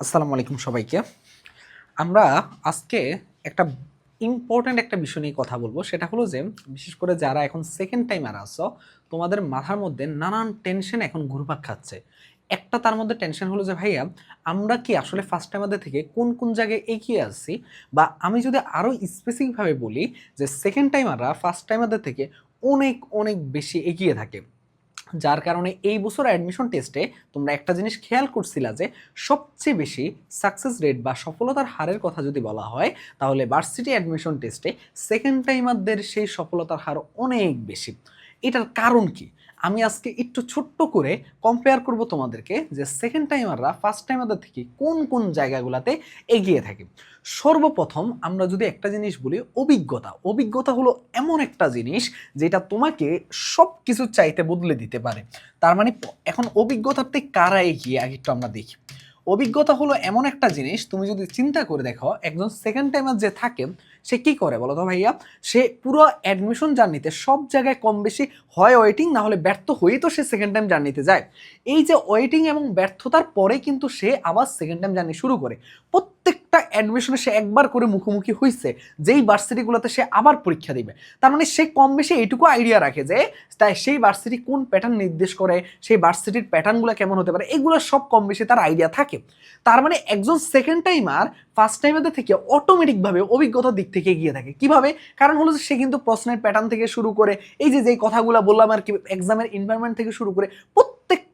আসসালামু আলাইকুম সবাইকে। আমরা আজকে একটা ইম্পর্ট্যান্ট একটা বিষয় নিয়ে কথা বলব। সেটা হলো যে, বিশেষ করে যারা এখন সেকেন্ড টাইমার আসো তোমাদের মাথার মধ্যে নানান টেনশন এখন ঘুরপাক খাচ্ছে। একটা তার মধ্যে টেনশন হলো যে, ভাইয়া, আমরা কি আসলে ফার্স্ট টাইমারদের থেকে কোন কোন জায়গায় এগিয়ে আসছি বা আমি যদি আরও স্পেসিফিকভাবে বলি যে সেকেন্ড টাইমাররা ফার্স্ট টাইমারদের থেকে অনেক অনেক বেশি এগিয়ে থাকে। যার কারণে এই বছর অ্যাডমিশন টেস্টে তোমরা একটা জিনিস খেয়াল করছিলা যে সবচেয়ে বেশি সাকসেস রেট বা সফলতার হারের কথা যদি বলা হয়, তাহলে ভার্সিটি অ্যাডমিশন টেস্টে সেকেন্ড টাইমারদের সেই সফলতার হার অনেক বেশি। এটার কারণ কি? আমি আজকে একটু ছোট্ট করে কম্পেয়ার করব তোমাদেরকে যে সেকেন্ড টাইমাররা ফার্স্ট টাইমারদের থেকে কোন কোন জায়গাগুলোতে এগিয়ে থাকে। সর্বপ্রথম আমরা যদি একটা জিনিস বলি, অভিজ্ঞতা। অভিজ্ঞতা হলো এমন একটা জিনিস যেটা তোমাকে সব কিছু চাইতে বদলে দিতে পারে। তার মানে এখন অভিজ্ঞতার থেকে কারা এগিয়ে, আগে একটু আমরা দেখি। অভিজ্ঞতা হলো এমন একটা জিনিস, তুমি যদি চিন্তা করে দেখো, একজন সেকেন্ড টাইমার যে থাকে সে কি করে বলো তো ভাইয়া? সে পুরো অ্যাডমিশন জার্নিতে সব জায়গায় কম বেশি হয় ওয়েটিং না হলে ব্যর্থ হয়েই তো সে সেকেন্ড টাইম জার্নিতে যায়। এই যে ওয়েটিং এবং ব্যর্থতার পরে কিন্তু সে আবার সেকেন্ড টাইম জার্নি শুরু করে। প্রত্যেকটা অ্যাডমিশনে সে একবার করে মুখোমুখি হয়েছে যেই ভার্সিটিগুলোতে সে আবার পরীক্ষা দিবে। তার মানে সে কম বেশি এইটুকু আইডিয়া রাখে যে, তাই সেই ভার্সিটি কোন প্যাটার্ন নির্দেশ করে, সেই ভার্সিটির প্যাটার্নগুলো কেমন হতে পারে, এগুলো সব কম বেশি তার আইডিয়া থাকে। তার মানে একজন সেকেন্ড টাইমার ফার্স্ট টাইমারদের থেকে অটোমেটিকভাবে অভিজ্ঞতার দিক থেকে এগিয়ে থাকে। কীভাবে? কারণ হলো যে সে কিন্তু প্রশ্নের প্যাটার্ন থেকে শুরু করে, এই যে যেই কথাগুলো বললাম আর কি এক্সামের এনভায়রনমেন্ট থেকে শুরু করে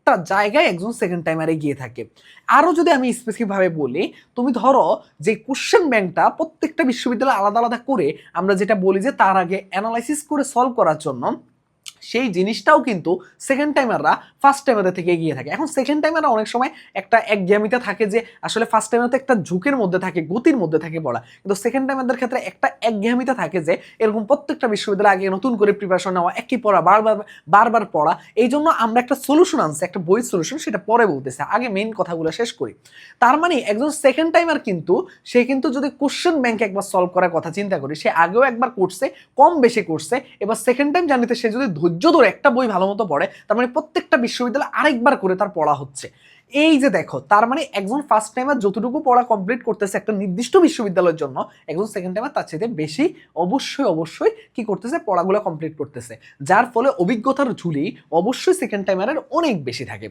প্রত্যেকটা জায়গায় একজন সেকেন্ড টাইমারে গিয়ে থাকে। আরও যদি আমি স্পেসিফিকভাবে বলি, তুমি ধরো যে কোশ্চেন ব্যাংকটা প্রত্যেকটা বিশ্ববিদ্যালয় আলাদা আলাদা করে আমরা যেটা বলি যে তার আগে অ্যানালাইসিস করে সলভ করার জন্য সেই জিনিসটাও কিন্তু সেকেন্ড টাইমাররা ফার্স্ট টাইমারদের থেকে এগিয়ে থাকে। এখন সেকেন্ড টাইমাররা অনেক সময় একটা একঘেয়ামিতে থাকে যে, আসলে ফার্স্ট টাইমার তো একটা ঝুঁকের মধ্যে থাকে, গতির মধ্যে থাকে পড়া কিন্তু সেকেন্ড টাইমারদের ক্ষেত্রে একটা একঘেয়ামিতে থাকে যে, এরকম প্রত্যেকটা বিশ্ববিদ্যালয়ে আগে নতুন করে প্রিপারেশন নেওয়া, একই পড়া, বারবার বারবার পড়া, এই জন্য আমরা একটা সলিউশন আনছি, একটা বই সলিউশন সেটা পরে বলতেছে। আগে মেইন কথাগুলো শেষ করি। তার মানে একজন সেকেন্ড টাইমার কিন্তু, সে কিন্তু যদি কোশ্চেন ব্যাংক একবার সলভ করার কথা চিন্তা করি, সে আগেও একবার করছে কম বেশি করছে এবার সেকেন্ড টাইম জানিতে সে যদি ধৈর্য ধরে একটা বই ভালো মতো পড়ে, তার মানে প্রত্যেকটা বিশ্ববিদ্যালয়ে আরেকবার করে তার পড়া হচ্ছে। এই যে দেখো, তার মানে একজন ফার্স্ট টাইমার যতটুকু পড়া কমপ্লিট করতেছে একটা নির্দিষ্ট বিশ্ববিদ্যালয়ের জন্য, একজন সেকেন্ড টাইমার তার চাইতে বেশি অবশ্যই অবশ্যই কি করতেছে, পড়াগুলো কমপ্লিট করতেছে। যার ফলে অভিজ্ঞতার ঝুলি অবশ্যই সেকেন্ড টাইমারের অনেক বেশি থাকে।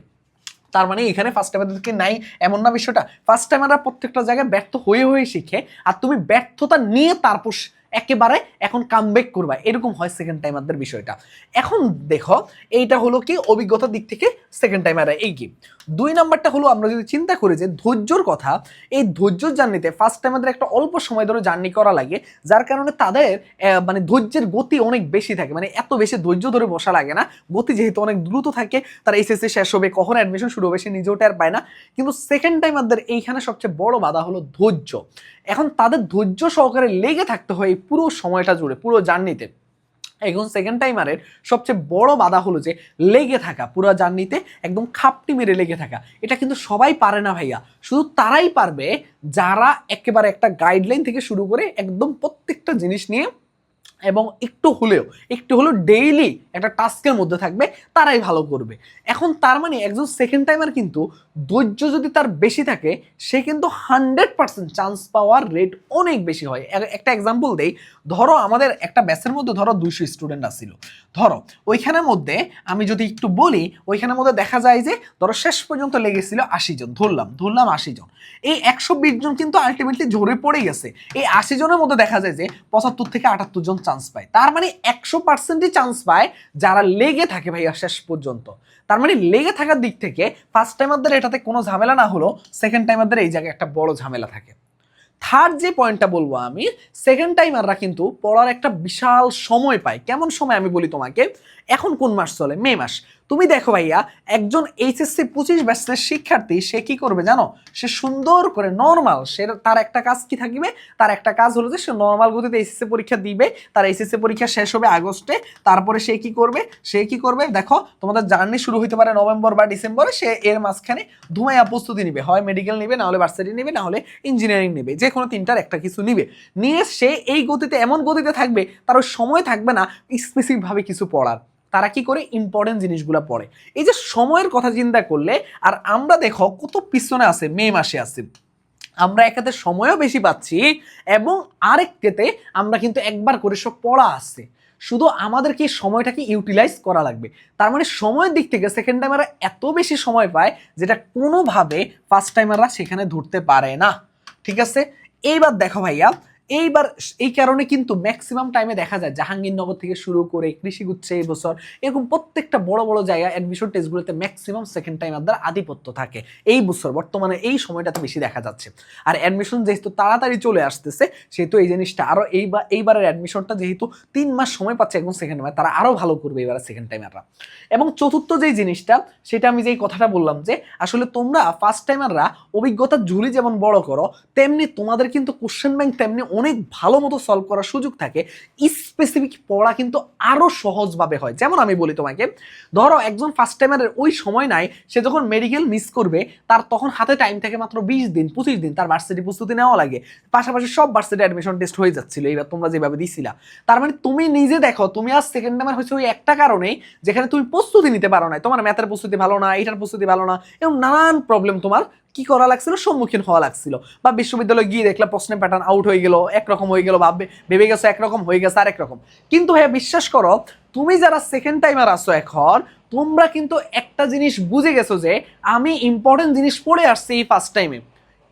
তার মানে এখানে ফার্স্ট টাইমারদেরকে নাই? এমন না বিষয়টা। ফার্স্ট টাইমাররা প্রত্যেকটা জায়গায় ব্যর্থ হয়ে হয়ে শিখে, আর তুমি ব্যর্থতা নিয়ে তারপর একেবারে এখন কামব্যাক করবা। এরকম হয় সেকেন্ড টাইমারদের বিষয়টা। এখন দেখো, এইটা হলো কি অভিজ্ঞতার দিক থেকে সেকেন্ড টাইমাররা এই কি দুই নাম্বারটা হলো আমরা যদি চিন্তা করি যে ধৈর্যর কথা, এই ধৈর্যর জার্নিতে ফার্স্ট টাইমারদের একটা অল্প সময় ধরে জার্নি করা লাগে, যার কারণে তাদের মানে ধৈর্যের গতি অনেক বেশি থাকে। মানে এত বেশি ধৈর্য ধরে বসা লাগে না। গতি যেহেতু অনেক দ্রুত থাকে, তারা এসএসসি শেষ হবে, কখন অ্যাডমিশন শুরু হবে, সে নিজেও টের পায় না। কিন্তু সেকেন্ড টাইমারদের এইখানে সবচেয়ে বড় বাধা হলো ধৈর্য। এখন তাদের ধৈর্য সহকারে লেগে থাকতে হয় এই পুরো সময়টা জুড়ে, পুরো জার্নিতে। এখন সেকেন্ড টাইমারের সবচেয়ে বড় বাধা হলো যে, লেগে থাকা, পুরো জার্নিতে একদম খাপটি মেরে লেগে থাকা। এটা কিন্তু সবাই পারে না ভাইয়া। শুধু তারাই পারবে যারা একেবারে একটা গাইডলাইন থেকে শুরু করে একদম প্রত্যেকটা জিনিস নিয়ে এবং একটু হলেও একটু হলেও ডেইলি একটা টাস্কের মধ্যে থাকবে, তারাই ভালো করবে। এখন তার মানে একজন সেকেন্ড টাইমার কিন্তু ধৈর্য যদি তার বেশি থাকে, সে কিন্তু হান্ড্রেড পার্সেন্ট চান্স পাওয়ার রেট অনেক বেশি হয়। একটা এক্সাম্পল দেই, ধরো আমাদের একটা ব্যাচের মধ্যে ধরো দুইশো স্টুডেন্ট আসছিল ধরো, ওইখানের মধ্যে আমি যদি একটু বলি, ওইখানের মধ্যে দেখা যায় যে, ধরো শেষ পর্যন্ত লেগেছিল আশি জন, ধরলাম ধরলাম আশি জন। এই একশো বিশ জন কিন্তু আলটিমেটলি ঝরে পড়ে গেছে। এই আশি জনের মধ্যে দেখা যায় যে, পঁচাত্তর থেকে আটাত্তর জন চান্স পায়। তার মানে একশো পার্সেন্টই চান্স পায় যারা লেগে থাকে ভাইয়া শেষ পর্যন্ত। তার মানে লেগে থাকার দিক থেকে ফার্স্ট টাইমারদের এটাতে কোনো ঝামেলা না হলো সেকেন্ড টাইমারদের এই জায়গায় একটা বড় ঝামেলা থাকে। থার্ড যে পয়েন্টটা বলব আমি সেকেন্ড টাইমাররা কিন্তু পড়ার একটা বিশাল সময় পায়। কেমন সময় আমি বলি তোমাকে? এখন কোন মাস চলে? মে মাস। তুমি দেখো ভাইয়া, একজন এইচএসসি পঁচিশ ব্যাচের শিক্ষার্থী, সে কি করবে জানো? সে সুন্দর করে নর্মাল সে তার একটা কাজ কি থাকবে? তার একটা কাজ হলো যে সে নর্মাল গতিতে এইচএসসি পরীক্ষা দিবে, তার এইচএসসি পরীক্ষা শেষ হবে আগস্টে, তারপরে সে কি করবে? সে কি করবে? দেখো, তোমাদের জার্নি শুরু হইতে পারে নভেম্বর বা ডিসেম্বরে, সে এর মাঝখানে ধুমাইয়া প্রস্তুতি নিবে। হয় মেডিকেল নিবে না হলে ভার্সিটি নিবে না হলে ইঞ্জিনিয়ারিং নেবে। যে কোনো তিনটার একটা কিছু নিবে। নিয়ে সে এই গতিতে, এমন গতিতে থাকবে, তার সময় থাকবে না স্পেসিফিকভাবে কিছু পড়ার। তারা কি করে ইম্পর্টেন্ট জিনিসগুলো পড়ে। এই যে সময়ের কথা চিন্তা করলে, আর আমরা দেখো কত পিছনে আছে, মে মাসে আছে। আমরা একাতে সময়ও বেশি পাচ্ছি এবং আরেকটাতে আমরা কিন্তু একবার করে সব পড়া আছে। শুধু আমাদেরকে সময়টাকে ইউটিলাইজ করা লাগবে। তার মানে সময়ের দিক থেকে সেকেন্ড টাইমাররা এত বেশি সময় পায় যেটা কোনোভাবে ফার্স্ট টাইমাররা সেখানে ধরতে পারে না। ঠিক আছে? এইবার দেখো ভাইয়া এইবার এই কারণে কিন্তু ম্যাক্সিমাম টাইমে দেখা যায় জাহাঙ্গীরনগর থেকে শুরু করে কৃষিগুচ্ছে এই বছর, এরকম প্রত্যেকটা বড় বড় জায়গায় অ্যাডমিশন টেস্টগুলোতে ম্যাক্সিমাম সেকেন্ড টাইমারদের আধিপত্য থাকে। এই বছর, বর্তমানে এই সময়টাতে বেশি দেখা যাচ্ছে। আর অ্যাডমিশন যেহেতু তাড়াতাড়ি চলে আসতেছে, সেহেতু এই জিনিসটা আরও এইবার এইবারের অ্যাডমিশনটা যেহেতু তিন মাস সময় পাচ্ছে একদম সেকেন্ড টাইমার তারা আরও ভালো করবে এবারে সেকেন্ড টাইমাররা এবং চতুর্থ যেই জিনিসটা, সেটা আমি যেই কথাটা বললাম যে, আসলে তোমরা ফার্স্ট টাইমাররা অভিজ্ঞতার ঝুলি যেমন বড় করো, তেমনি তোমাদের কিন্তু কোশ্চেন ব্যাংক তেমনি অনেক ভালো মতো সলভ করার সুযোগ থাকে। স্পেসিফিক পড়া কিন্তু আরও সহজভাবে হয়। যেমন আমি বলি তোমাকে, ধরো একজন ফার্স্ট টাইমারের ওই সময় নাই, সে যখন মেডিকেল মিস করবে, তার তখন হাতে টাইম থাকে মাত্র বিশ দিন, পঁচিশ দিন, তার ভার্সিটি প্রস্তুতি নেওয়া লাগে। পাশাপাশি সব ভার্সিটি অ্যাডমিশন টেস্ট হয়ে যাচ্ছিল এবার তোমরা যেভাবে দিছিলা। তার মানে তুমি নিজে দেখো, তুমি আর সেকেন্ড টাইমার হয়েছে ওই একটা কারণেই, যেখানে তুমি প্রস্তুতি নিতে পারো না তোমার ম্যাথের প্রস্তুতি ভালো না এটার প্রস্তুতি ভালো না এবং নানান প্রবলেম তোমার কি করা লাগছিল? সম্মুখীন হওয়া লাগছিল। বা বিশ্ববিদ্যালয়ে গিয়ে দেখলে প্রশ্নের প্যাটার্ন আউট হয়ে গেল, একরকম হয়ে গেল ভাববে ভেবে গেছো একরকম, হয়ে গেছে আর একরকম কিন্তু হ্যাঁ বিশ্বাস করো, তুমি যারা সেকেন্ড টাইমার আসো এখন, তোমরা কিন্তু একটা জিনিস বুঝে গেছো যে, আমি ইম্পর্টেন্ট জিনিস পড়ে আসছি এই ফার্স্ট টাইমে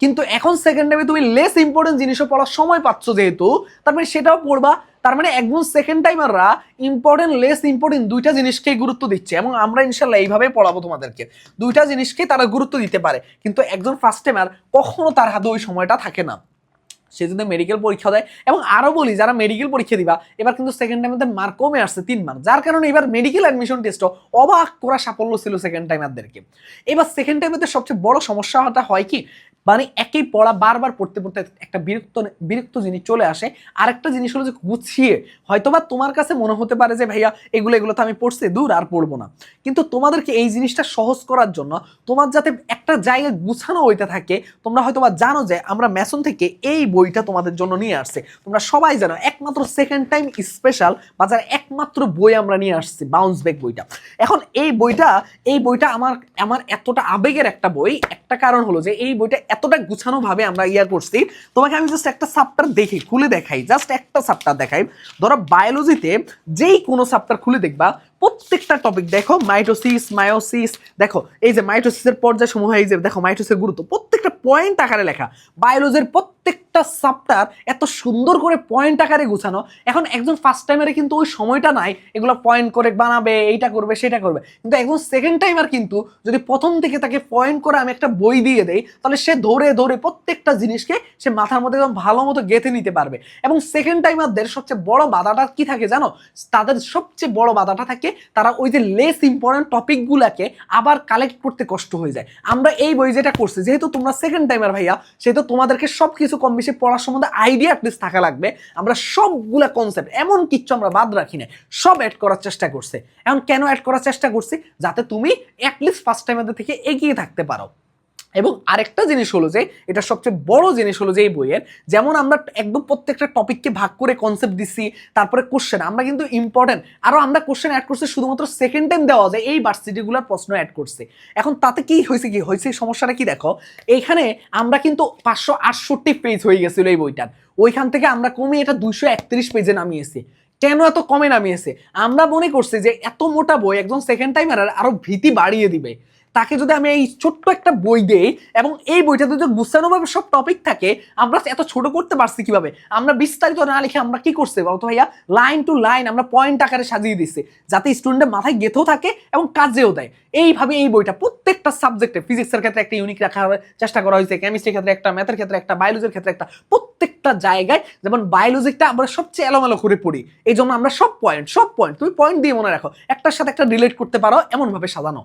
কিন্তু এখন সেকেন্ড টাইমে তুমি লেস ইম্পর্টেন্ট জিনিসও পড়ার সময় পাচ্ছ যেহেতু, তার মানে সেটাও পড়বা। তার মানে একজন সেকেন্ড টাইমাররা ইম্পর্টেন্ট লেস ইম্পর্টেন্ট দুইটা জিনিসকেই গুরুত্ব দিচ্ছে এবং আমরা ইনশাল্লাহ এইভাবে পড়াবো তোমাদেরকে। দুইটা জিনিসকেই তারা গুরুত্ব দিতে পারে, কিন্তু একজন ফার্স্ট টাইমার কখনো তার হাতে ওই সময়টা থাকে না। সে যদি মেডিকেল পরীক্ষা দেয় এবং আরও বলি, যারা মেডিকেল পরীক্ষা দিবা, এবার কিন্তু সেকেন্ড টাইমে মার্ক কমে আসছে তিন মার্ক যার কারণে এবার মেডিকেল অ্যাডমিশন টেস্টও অবাক করা সাফল্য ছিল সেকেন্ড টাইমারদেরকে এবার সেকেন্ড টাইমেতে সবচেয়ে বড় সমস্যাটা হয় কি? মানে একই পড়া বারবার পড়তে পড়তে একটা বিরক্ত বিরক্ত জিনিস চলে আসে। আরেকটা জিনিস হলো যে গুছিয়ে, হয়তোবা তোমার কাছে মনে হতে পারে যে, ভাইয়া, এগুলো এগুলো তো আমি পড়ছি, দূর আর পড়ব না। কিন্তু তোমাদেরকে এই জিনিসটা সহজ করার জন্য তোমার যাতে একটা জায়গায় গুছানো হইতে থাকে, তোমরা হয়তোবা জানো যে, আমরা ম্যাসন থেকে এই বইটা তোমাদের জন্য নিয়ে আসছে। তোমরা সবাই জানো, একমাত্র সেকেন্ড টাইম স্পেশাল বাজারে একমাত্র বই আমরা নিয়ে আসছি বাউন্স ব্যাক বইটা। এখন এই বইটা এই বইটা আমার আমার এতটা আবেগের একটা বই একটা কারণ হলো যে এই বইটা এতটা গুছানো ভাবে আমরা ইয়া করছি। তোমাকে আমি জাস্ট একটা সাপ্টার দেখি, খুলে দেখাই জাস্ট একটা সাপ্টার দেখাই। ধরো বায়োলজিতে যেই কোনো সাপ্টার খুলে দেখবা প্রত্যেকটা টপিক দেখো মাইটোসিস মায়োসিস দেখো, এই যে মাইটোসিসের পর্যায় সমূহ এই যে দেখো মাইটোসিসের গুরুত্ব, প্রত্যেকটা পয়েন্ট আকারে লেখা। বায়োলজির প্রত্যেকটা সাপ্টার এত সুন্দর করে পয়েন্ট আকারে গুছানো, এখন একজন ফার্স্ট টাইমারে কিন্তু ওই সময়টা নাই, এগুলো পয়েন্ট করে বানাবে, এইটা করবে, সেটা করবে। কিন্তু একজন সেকেন্ড টাইমার কিন্তু যদি প্রথম থেকে তাকে পয়েন্ট করে আমি একটা বই দিয়ে দেই, তাহলে সে ধরে ধরে প্রত্যেকটা জিনিসকে সে মাথার মধ্যে একদম ভালো মতো গেঁথে নিতে পারবে। এবং সেকেন্ড টাইমারদের সবচেয়ে বড় বাধাটা কি থাকে জানো? তাদের সবচেয়ে বড় বাধাটা থাকে তারা ওই যে লেস ইম্পর্টেন্ট টপিকগুলোকে আবার কালেক্ট করতে কষ্ট হয়ে যায়। আমরা এই বই যেটা করছি, যেহেতু তোমরা সেকেন্ড টাইমার ভাইয়া, সেহেতু তোমাদেরকে সব কিছু কম বেশি পড়ার সম্বন্ধে আইডিয়া অ্যাটলিস্ট থাকা লাগবে। আমরা সবগুলা কনসেপ্ট এমন কিচ্ছু আমরা বাদ রাখি না সব অ্যাড করার চেষ্টা করছে। এখন কেন অ্যাড করার চেষ্টা করছি? যাতে তুমি অ্যাটলিস্ট ফার্স্ট টাইমারদের থেকে এগিয়ে থাকতে পারো। এবং আরেকটা জিনিস হলো যে, এটা সবচেয়ে বড় জিনিস হলো যে, এই বইয়ের, যেমন আমরা একদম প্রত্যেকটা টপিককে ভাগ করে কনসেপ্ট দিচ্ছি তারপরে কোশ্চেন আমরা কিন্তু ইম্পর্টেন্ট আরও আমরা কোশ্চেন অ্যাড করছি, শুধুমাত্র সেকেন্ড টাইম দেওয়া যায়, এই ভার্সিটিগুলোর প্রশ্ন অ্যাড করছে। এখন তাতে কি হয়েছে কি? হয়েছে সমস্যাটা কি দেখো? এইখানে আমরা কিন্তু পাঁচশো আটষট্টি পেজ হয়ে গেছিল এই বইটার। ওইখান থেকে আমরা কমে এটা দুইশো একত্রিশ পেজে নামিয়েছি। কেন এত কমে নামিয়েছে? আমরা মনে করছি যে, এত মোটা বই একজন সেকেন্ড টাইমার আরও ভীতি বাড়িয়ে দিবে। তাকে যদি আমি এই ছোট্ট একটা বই দেই এবং এই বইটাতে যদি গুছানোভাবে সব টপিক থাকে, আমরা এত ছোট করতে পারছি কীভাবে? আমরা বিস্তারিত না লিখে আমরা কি করছি বলতো ভাইয়া? লাইন টু লাইন আমরা পয়েন্ট আকারে সাজিয়ে দিচ্ছি যাতে স্টুডেন্টের মাথায় গেথেও থাকে এবং কাজেও দেয়। এইভাবে এই বইটা প্রত্যেকটা সাবজেক্টে ফিজিক্সের ক্ষেত্রে একটা ইউনিক রাখার চেষ্টা করা হয়েছে কেমিস্ট্রির ক্ষেত্রে একটা ম্যাথের ক্ষেত্রে একটা বায়োলজির ক্ষেত্রে একটা, প্রত্যেকটা জায়গায় যেমন বায়োলজিটা আমরা সবচেয়ে এলোমেলো করে পড়ি এই জন্য আমরা সব পয়েন্ট সব পয়েন্ট তুমি পয়েন্ট দিয়ে মনে রাখো, একটার সাথে একটা রিলেট করতে পারো, এমনভাবে সাজানো।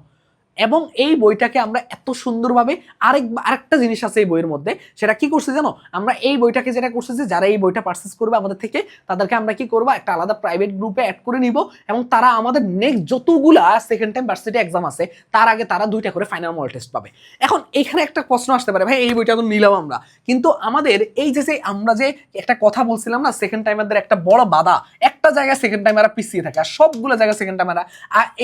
এবং এই বইটাকে আমরা এত সুন্দরভাবে আরেক, আরেকটা জিনিস আছে এই বইয়ের মধ্যে, সেটা কি করছে জানো? আমরা এই বইটাকে যেটা করছে যে যারা এই বইটা পারচেস করবে আমাদের থেকে, তাদেরকে আমরা কি করব? একটা আলাদা প্রাইভেট গ্রুপে অ্যাড করে নিব এবং তারা আমাদের নেক্সট যতগুলা সেকেন্ড টাইম ভার্সিটি এক্সাম আছে, তার আগে তারা দুইটা করে ফাইনাল মডেল টেস্ট পাবে। এখন এখানে একটা প্রশ্ন আসতে পারে, ভাই এই বইটা তো নিলাম আমরা। কিন্তু আমাদের এই যে আমরা যে একটা কথা বলছিলাম না সেকেন্ড টাইমারদের একটা বড় বাধা, একটা জায়গায় সেকেন্ড টাইমাররা পিছিয়ে থাকে, আর সবগুলো জায়গায় সেকেন্ড টাইমাররা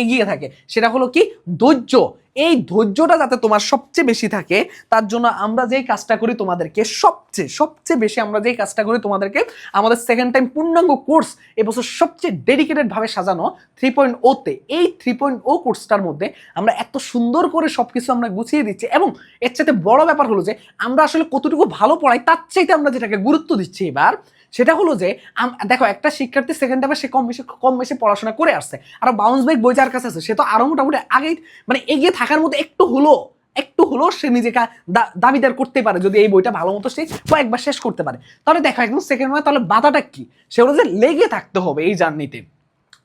এগিয়ে থাকে, সেটা হলো কি? ধৈর্য। এই ধৈর্যটা যাতে তোমার সবচেয়ে বেশি থাকে, তার জন্য আমরা যেই কাজটা করি তোমাদেরকে সবচেয়ে সবচেয়ে বেশি আমরা যেই কাজটা করি তোমাদেরকে আমাদের সেকেন্ড টাইম পূর্ণাঙ্গ কোর্স এবছর সবচেয়ে ডেডিকেটেডভাবে সাজানো থ্রি পয়েন্ট ওতে এই থ্রি পয়েন্ট ও কোর্সটার মধ্যে আমরা এত সুন্দর করে সবকিছু আমরা গুছিয়ে দিচ্ছি এবং এর চাইতে বড় ব্যাপার হলো যে আমরা আসলে কতটুকু ভালো পড়াই, তার চাইতে আমরা যেটাকে গুরুত্ব দিচ্ছি এবার সেটা হলো যে দেখো একটা শিক্ষার্থী সেকেন্ড হাফে সে কম বেশি কম বেশি পড়াশোনা করে আসছে। আর বাউন্স ব্যাক বই যার কাছে আছে, সে তো আরও মোটামুটি আগে মানে এগিয়ে থাকার মতো একটু হলো একটু হলো সে নিজেকে দাবিদার করতে পারে, যদি এই বইটা ভালো মতো সে কয়েকবার শেষ করতে পারে। তাহলে দেখো একদম সেকেন্ড মানে তাহলে বাধাটা কি? সে হলো যে, লেগে থাকতে হবে এই জার্নিতে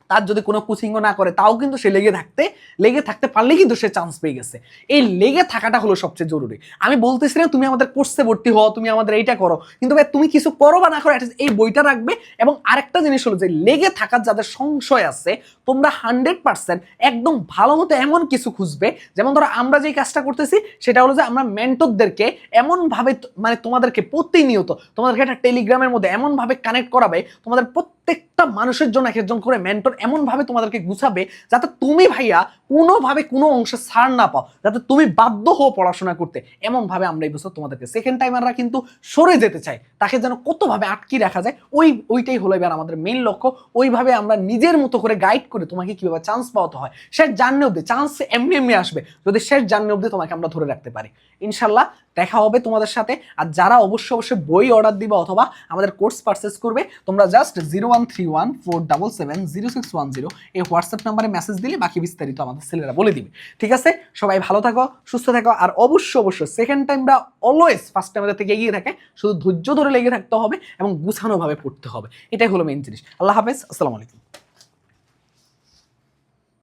তার যদি কোনো কোচিংও না করে, তাও কিন্তু সে লেগে থাকতে লেগে থাকতে পারলে কিন্তু সে চান্স পেয়ে গেছে। এই লেগে থাকাটা হলো সবচেয়ে জরুরি। আমি বলতেছি না তুমি আমাদের কোর্সে ভর্তি হও, তুমি আমাদের এইটা করো, কিন্তু ভাই তুমি কিছু করো বা না করো এই বইটা রাখবে। এবং আরেকটা জিনিস হলো যে, লেগে থাকার যাদের সংশয় আছে, তোমরা হান্ড্রেড পার্সেন্ট একদম ভালো মতো এমন কিছু খুঁজবে। যেমন ধরো আমরা যে কাজটা করতেছি, সেটা হলো যে আমরা মেন্টরদেরকে এমনভাবে মানে তোমাদেরকে প্রতিনিয়ত, তোমাদেরকে একটা টেলিগ্রামের মধ্যে এমনভাবে কানেক্ট করাবে, তোমাদের প্রত্যেকটা মানুষের জন্য এক একজন করে মেন্টর এমনভাবে তোমাদেরকে গুছাবে যাতে তুমি ভাইয়া কোনোভাবে কোনো অংশে ছাড় না পাও, যাতে তুমি বাধ্য হও পড়াশোনা করতে। এমনভাবে আমরা এই বছর তোমাদেরকে সেকেন্ড টাইমাররা কিন্তু সরে যেতে চাই। তাকে যেন কতভাবে আটকি রাখা যায়, ওই, ওইটাই হলো এবার আমাদের মেন লক্ষ্য। ওইভাবে আমরা নিজের মতো করে গাইড করে তোমাকে কীভাবে চান্স পাওয়াতে হয়, শেষ জার্নি অব্দি চান্স এমনি এমনি আসবে। যদি শেষ জার্নি অব্দি তোমাকে আমরা ধরে রাখতে পারি। ইনশাল্লাহ দেখা হবে তোমাদের সাথে। আর যারা অবশ্যই অবশ্যই বই অর্ডার দিবে অথবা আমাদের কোর্স পারচেস করবে, তোমরা just zero one three one four double seven zero six one zero এই হোয়াটসঅ্যাপ নাম্বারে মেসেজ দিলে বাকি বিস্তারিত আমাদের ছেলেরা বলে দিবে। ঠিক আছে? সবাই ভালো থাকো, সুস্থ থাকো, আর অবশ্য অবশ্য সেকেন্ড টাইমটা অলওয়েজ ফার্স্ট টাইমের থেকে এগিয়ে থাকে। শুধু ধৈর্য ধরে লেগে থাকতে হবে এবং গুছানোভাবে পড়তে হবে। এটাই হলো মেন জিনিস। আল্লাহ হাফেজ, আসসালামু আলাইকুম।